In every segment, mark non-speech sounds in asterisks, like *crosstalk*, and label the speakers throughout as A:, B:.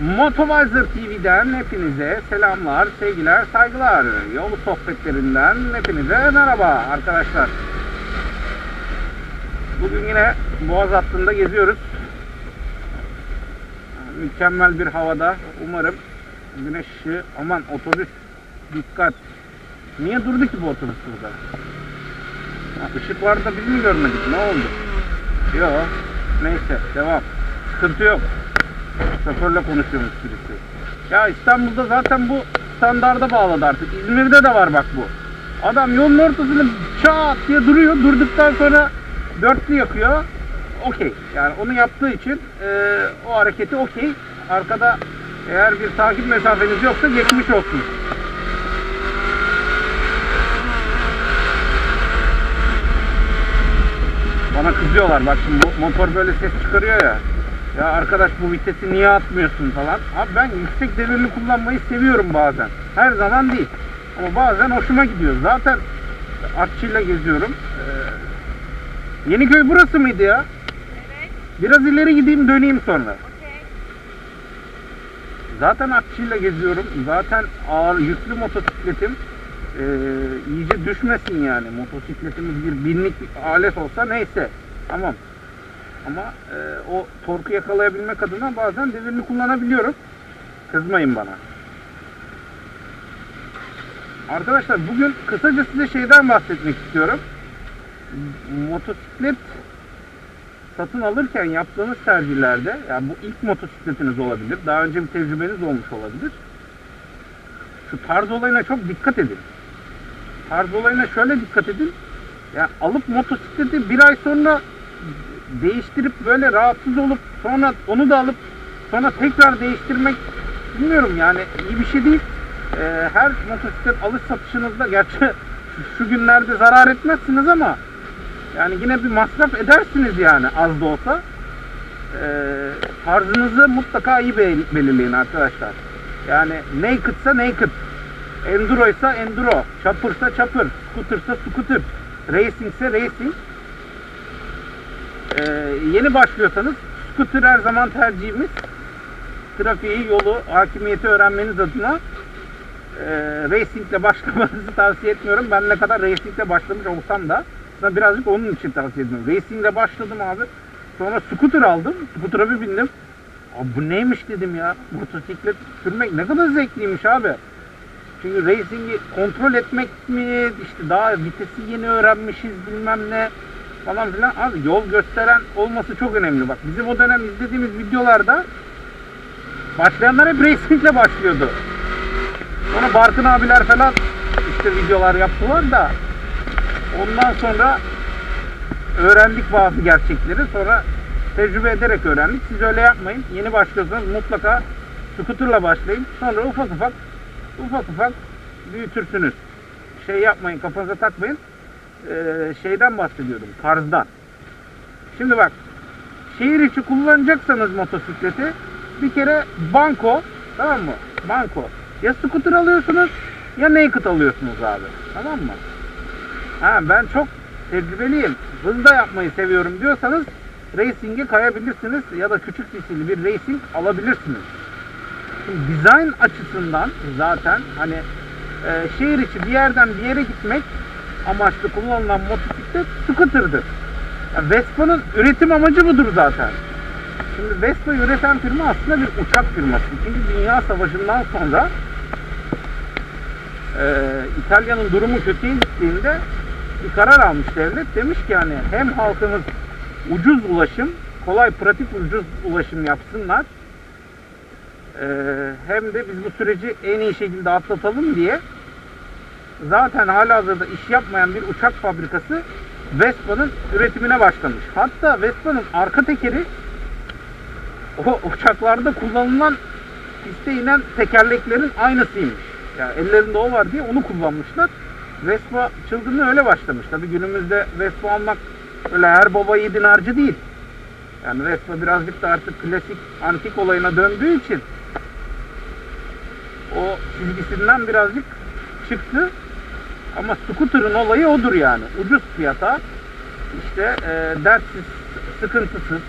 A: Motovizer TV'den hepinize selamlar, sevgiler, saygılar. Yol sohbetlerinden hepinize merhaba arkadaşlar. Bugün yine Boğaz hattında geziyoruz. Mükemmel bir havada. Umarım güneş ışığı, aman otobüs dikkat. Niye durdu ki bu otobüs burada? Ha, ışık vardı da biz mi görmedik? Ne oldu? Yok. Neyse devam. Sıkıntı yok. Şoförle konuşuyormuş birisi. Ya İstanbul'da zaten bu standarda bağladı artık. İzmir'de de var bak bu. Adam yolun ortasında çat diye duruyor. Durduktan sonra dörtlü yakıyor. Okey. Yani onu yaptığı için e, o hareketi okey. Arkada eğer bir takip mesafeniz yoksa geçmiş olsun. Bana kızıyorlar bak şimdi mo- motor böyle ses çıkarıyor ya. Ya arkadaş bu vitesi niye atmıyorsun falan. Abi ben yüksek devirli kullanmayı seviyorum bazen. Her zaman değil. Ama bazen hoşuma gidiyor. Zaten artçıyla geziyorum. Ee, Yeniköy burası mıydı ya?
B: Evet,
A: Biraz ileri gideyim döneyim sonra.
B: okey.
A: Zaten artçıyla geziyorum. Zaten ağır yüklü motosikletim. Ee, iyice düşmesin yani. Motosikletimiz bir binlik bir alet olsa neyse. Tamam. Ama e, o torku yakalayabilmek adına bazen devirli kullanabiliyorum. Kızmayın bana. Arkadaşlar bugün kısaca size şeyden bahsetmek istiyorum. Motosiklet satın alırken yaptığınız tercihlerde, yani bu ilk motosikletiniz olabilir, daha önce bir tecrübeniz olmuş olabilir. Şu tarz olayına çok dikkat edin. Tarz olayına şöyle dikkat edin. Yani alıp motosikleti bir ay sonra değiştirip böyle rahatsız olup sonra onu da alıp sonra tekrar değiştirmek bilmiyorum yani iyi bir şey değil. Ee, her motosiklet alış satışınızda gerçi *laughs* şu- günlerde zarar etmezsiniz ama yani yine bir masraf edersiniz yani az da olsa. Ee, tarzınızı mutlaka iyi bel- belirleyin arkadaşlar. Yani naked'sa naked. Enduro ise enduro. Chopper'sa chopper. Scooter'sa scooter. Racing'se racing. Ee, yeni başlıyorsanız scooter her zaman tercihimiz. Trafiği, yolu, hakimiyeti öğrenmeniz adına e, racingle başlamanızı tavsiye etmiyorum. Ben ne kadar racingle başlamış olsam da sana birazcık onun için tavsiye ediyorum. Racingle başladım abi. Sonra scooter aldım. Scooter'a bir bindim. Abi bu neymiş dedim ya. Motosiklet sürmek ne kadar zevkliymiş abi. Çünkü racing'i kontrol etmek mi, işte daha vitesi yeni öğrenmişiz bilmem ne falan filan. Abi yol gösteren olması çok önemli. Bak bizim o dönem izlediğimiz videolarda başlayanlar hep racingle başlıyordu. Sonra Barkın abiler falan işte videolar yaptılar da ondan sonra öğrendik bazı gerçekleri. Sonra tecrübe ederek öğrendik. Siz öyle yapmayın. Yeni başlıyorsanız mutlaka scooter'la başlayın. Sonra ufak ufak ufak ufak büyütürsünüz. Şey yapmayın, kafanıza takmayın. Ee, şeyden bahsediyordum, tarzdan. Şimdi bak, şehir içi kullanacaksanız motosikleti bir kere banko, tamam mı? Banko. Ya scooter alıyorsunuz ya naked alıyorsunuz abi. Tamam mı? Ha ben çok tecrübeliyim. Hızda yapmayı seviyorum diyorsanız racing'e kayabilirsiniz ya da küçük sesli bir racing alabilirsiniz. Şimdi dizayn açısından zaten hani e, şehir içi bir yerden bir yere gitmek amaçlı kullanılan motosiklet scooter'dır. Yani Vespa'nın üretim amacı budur zaten. Şimdi Vespa üreten firma aslında bir uçak firması. İkinci Dünya Savaşı'ndan sonra e, İtalya'nın durumu kötüye gittiğinde bir karar almış devlet. Demiş ki hani hem halkımız ucuz ulaşım, kolay pratik ucuz ulaşım yapsınlar. e, hem de biz bu süreci en iyi şekilde atlatalım diye zaten halihazırda iş yapmayan bir uçak fabrikası Vespa'nın üretimine başlamış. Hatta Vespa'nın arka tekeri o uçaklarda kullanılan piste inen tekerleklerin aynısıymış. Yani ellerinde o var diye onu kullanmışlar. Vespa çılgınlığı öyle başlamış. Tabi günümüzde Vespa almak öyle her baba yiğidin harcı değil. Yani Vespa birazcık da artık klasik antik olayına döndüğü için o çizgisinden birazcık çıktı. Ama scooter'ın olayı odur yani. Ucuz fiyata işte e, dertsiz, sıkıntısız,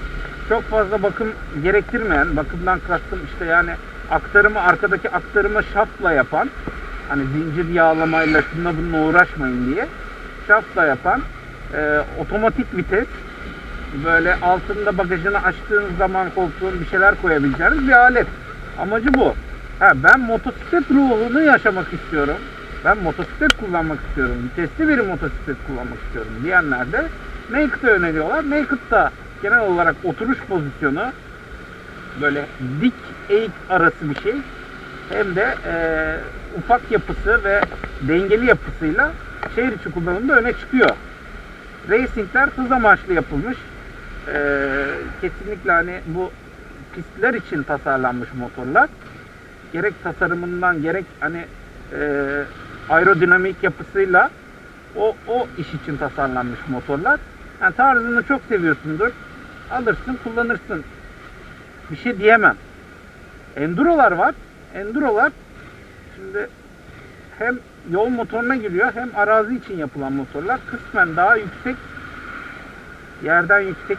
A: çok fazla bakım gerektirmeyen, bakımdan kastım işte yani aktarımı arkadaki aktarımı şaftla yapan, hani zincir yağlamayla şununla bununla uğraşmayın diye şaftla yapan e, otomatik vites böyle altında bagajını açtığınız zaman koltuğun bir şeyler koyabileceğiniz bir alet. Amacı bu. Ha, ben motosiklet ruhunu yaşamak istiyorum. Ben motosiklet kullanmak istiyorum. Vitesli bir motosiklet kullanmak istiyorum diyenler de Naked'ı öneriyorlar. Naked'da genel olarak oturuş pozisyonu böyle dik eğik arası bir şey. Hem de e, ufak yapısı ve dengeli yapısıyla şehir içi kullanımda öne çıkıyor. Racing'ler hız amaçlı yapılmış. E, kesinlikle hani bu pistler için tasarlanmış motorlar. Gerek tasarımından gerek hani e, aerodinamik yapısıyla o, o iş için tasarlanmış motorlar. Yani tarzını çok seviyorsundur. Alırsın, kullanırsın. Bir şey diyemem. Enduro'lar var. Enduro'lar şimdi hem yol motoruna giriyor hem arazi için yapılan motorlar kısmen daha yüksek yerden yüksek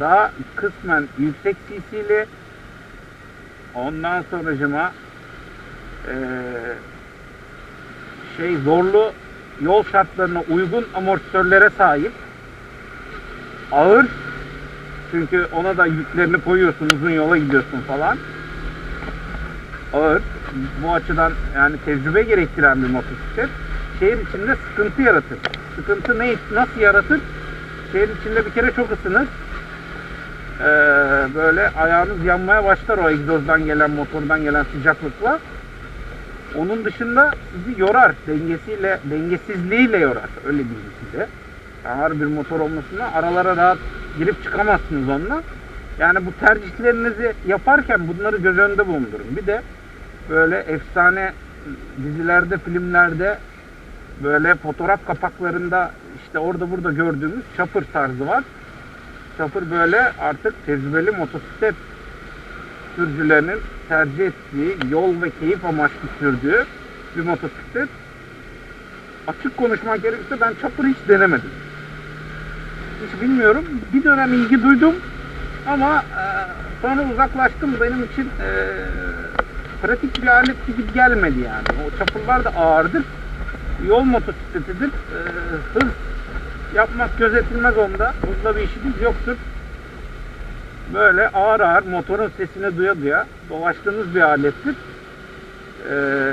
A: daha kısmen yüksek cc'li ondan sonracıma eee şey zorlu yol şartlarına uygun amortisörlere sahip. Ağır. Çünkü ona da yüklerini koyuyorsun uzun yola gidiyorsun falan. Ağır. Bu açıdan yani tecrübe gerektiren bir motosiklet. Şehir içinde sıkıntı yaratır. Sıkıntı ne nasıl yaratır? Şehir içinde bir kere çok ısınır. Ee, böyle ayağınız yanmaya başlar o egzozdan gelen motordan gelen sıcaklıkla onun dışında sizi yorar. Dengesiyle, dengesizliğiyle yorar. Öyle diyeyim size. Ağır bir motor olmasına aralara rahat girip çıkamazsınız onunla. Yani bu tercihlerinizi yaparken bunları göz önünde bulundurun. Bir de böyle efsane dizilerde, filmlerde böyle fotoğraf kapaklarında işte orada burada gördüğümüz chopper tarzı var. Chopper böyle artık tecrübeli motosiklet sürücülerinin tercih ettiği, yol ve keyif amaçlı sürdüğü bir motosiklet. Açık konuşmak gerekirse ben Chopper'ı hiç denemedim. Hiç bilmiyorum. Bir dönem ilgi duydum ama e, sonra uzaklaştım. Benim için e, pratik bir alet gibi gelmedi yani. O Chopper'lar da ağırdır. Yol motosikletidir. E, hız yapmak gözetilmez onda. Hızla bir işiniz yoktur böyle ağır ağır motorun sesini duya duya dolaştığınız bir alettir. Ee,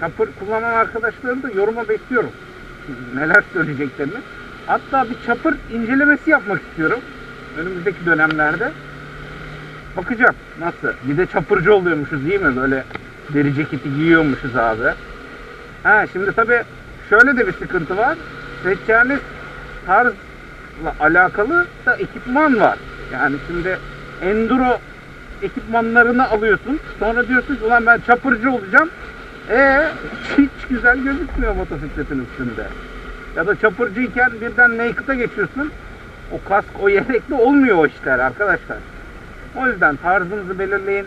A: çapır kullanan arkadaşlarım da yoruma bekliyorum. Neler söyleyeceklerini. Hatta bir çapır incelemesi yapmak istiyorum. Önümüzdeki dönemlerde. Bakacağım nasıl. Bir de çapırcı oluyormuşuz değil mi? Böyle deri ceketi giyiyormuşuz abi. Ha şimdi tabi şöyle de bir sıkıntı var. Seçeceğiniz tarz alakalı da ekipman var. Yani şimdi enduro ekipmanlarını alıyorsun. Sonra diyorsun ki ulan ben çapırcı olacağım. E hiç güzel gözükmüyor motosikletin üstünde. Ya da çapırcıyken birden naked'a geçiyorsun. O kask, o yelekli olmuyor o işler arkadaşlar. O yüzden tarzınızı belirleyin.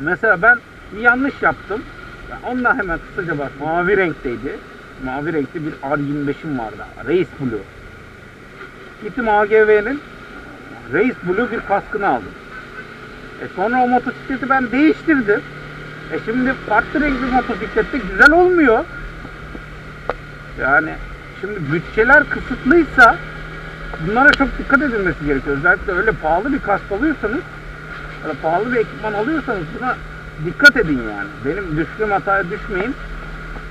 A: Mesela ben bir yanlış yaptım. Onunla hemen kısaca bak. Mavi renkteydi. Mavi renkli bir R25'im vardı. Race Blue. Gittim AGV'nin Race Blue bir kaskını aldım. E sonra o motosikleti ben değiştirdim. E şimdi farklı renk bir motosiklette güzel olmuyor. Yani şimdi bütçeler kısıtlıysa bunlara çok dikkat edilmesi gerekiyor. Özellikle öyle pahalı bir kask alıyorsanız ya da pahalı bir ekipman alıyorsanız buna dikkat edin yani. Benim düştüğüm hataya düşmeyin.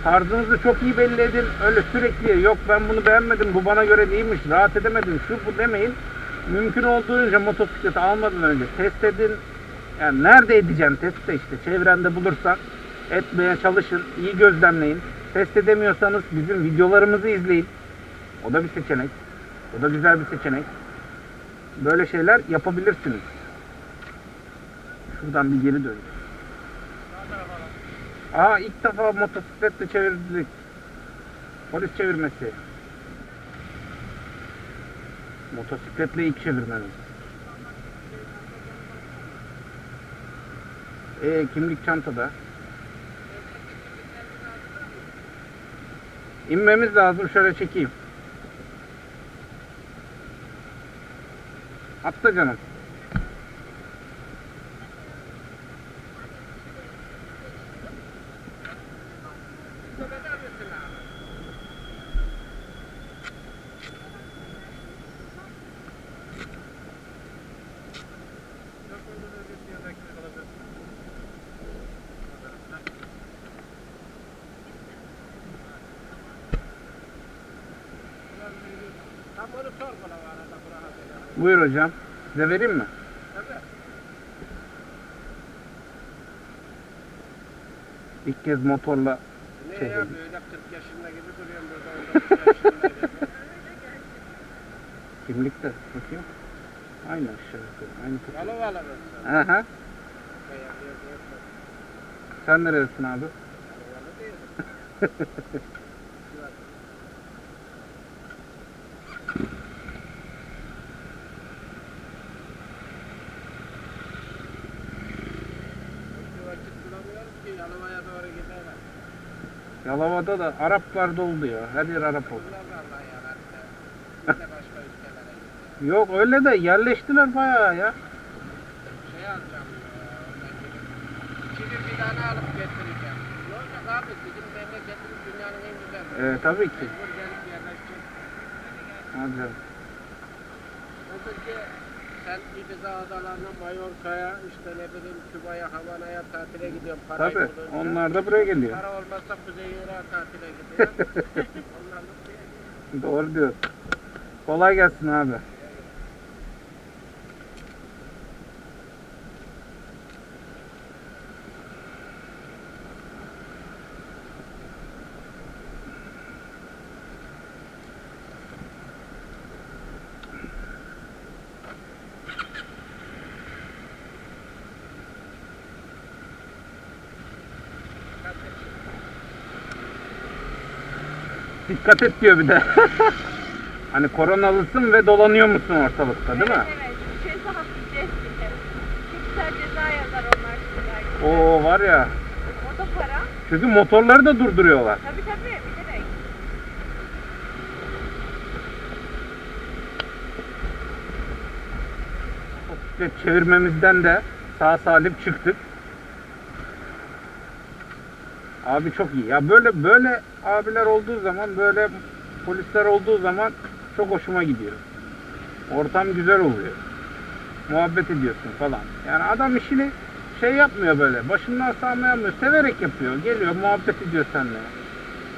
A: Tarzınızı çok iyi belli edin. Öyle sürekli yok ben bunu beğenmedim, bu bana göre değilmiş, rahat edemedim, şu bu demeyin. Mümkün olduğunca motosikleti almadan önce test edin. Yani nerede edeceğim testi işte çevrende bulursan etmeye çalışın, iyi gözlemleyin. Test edemiyorsanız bizim videolarımızı izleyin. O da bir seçenek. O da güzel bir seçenek. Böyle şeyler yapabilirsiniz. Şuradan bir geri dönüyor. Aa ilk defa motosikletle çevirdik. Polis çevirmesi. Motosikletle ilk çevirmemiz. E kimlik çantada. İnmemiz lazım şöyle çekeyim. Atla canım.
B: Tam onu sor bana bu arada Burak'a böyle.
A: Buyur hocam. Size vereyim mi?
B: Tabii.
A: İlk kez motorla
B: Ne
A: Şey
B: ya
A: dedim.
B: böyle 40 yaşında gibi duruyorum burada 19 yaşında gibi.
A: kimlik de bakayım. Aynı aşağı yukarı. Aynı kutu.
B: Yalovalı mısın?
A: Aha.
B: Beyaz yazı yok.
A: Sen neredesin abi?
B: Yalovalı değil. *laughs* Bir vakit bulamıyoruz ki Yalova'ya doğru gidelim.
A: Yalova'da da Araplar doldu ya. Her yer Arap oldu. *laughs* Yok öyle de yerleştiler bayağı ya.
B: Şey alacağım. Çivi bir tane alıp getireceğim. Ne olacak abi? Bizim memleketimiz dünyanın en güzel.
A: Ee, tabii ki.
B: Mecbur gelip yerleşecek.
A: Hadi canım.
B: Sen Ibiza adalarına, Mallorca'ya, işte ne bileyim Küba'ya, Havana'ya tatile gidiyorsun. Parayı
A: Tabii.
B: bulunca.
A: Onlar da buraya geliyor.
B: Para olmazsa Kuzey Irak'a tatile gidiyor. *laughs* Onlar da buraya.
A: Doğru diyor. Kolay gelsin abi. Dikkat et diyor bir de. *laughs* hani koronalısın ve dolanıyor musun ortalıkta değil mi?
C: Evet ceza yazar onlar şimdi.
A: Oo var ya.
C: O da para.
A: Çünkü motorları da durduruyorlar.
C: Tabii tabii bilerek.
A: Bisiklet çevirmemizden de sağ salim çıktık. Abi çok iyi. Ya böyle böyle abiler olduğu zaman, böyle polisler olduğu zaman çok hoşuma gidiyor. Ortam güzel oluyor. Muhabbet ediyorsun falan. Yani adam işini şey yapmıyor böyle. Başından sağma yapmıyor. Severek yapıyor. Geliyor muhabbet ediyor seninle.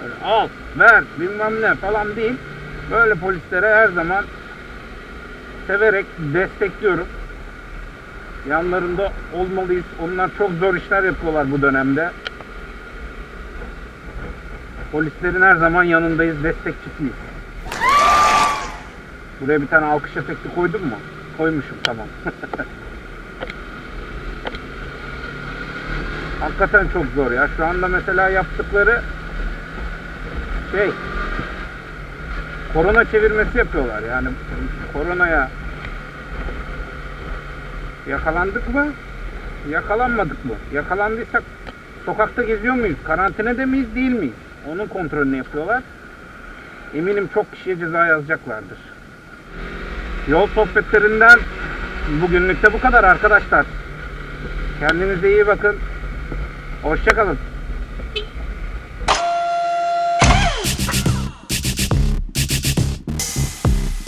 A: Öyle al, ver, bilmem ne falan değil. Böyle polislere her zaman severek destekliyorum. Yanlarında olmalıyız. Onlar çok zor işler yapıyorlar bu dönemde. Polislerin her zaman yanındayız, destekçisiyiz. Buraya bir tane alkış efekti koydun mu? Koymuşum tamam. *laughs* Hakikaten çok zor ya. Şu anda mesela yaptıkları şey korona çevirmesi yapıyorlar. Yani koronaya Yakalandık mı? Yakalanmadık mı? Yakalandıysak sokakta geziyor muyuz? Karantinada miyiz değil miyiz? Onun kontrolünü yapıyorlar. Eminim çok kişiye ceza yazacaklardır. Yol sohbetlerinden bugünlük de bu kadar arkadaşlar. Kendinize iyi bakın. Hoşçakalın.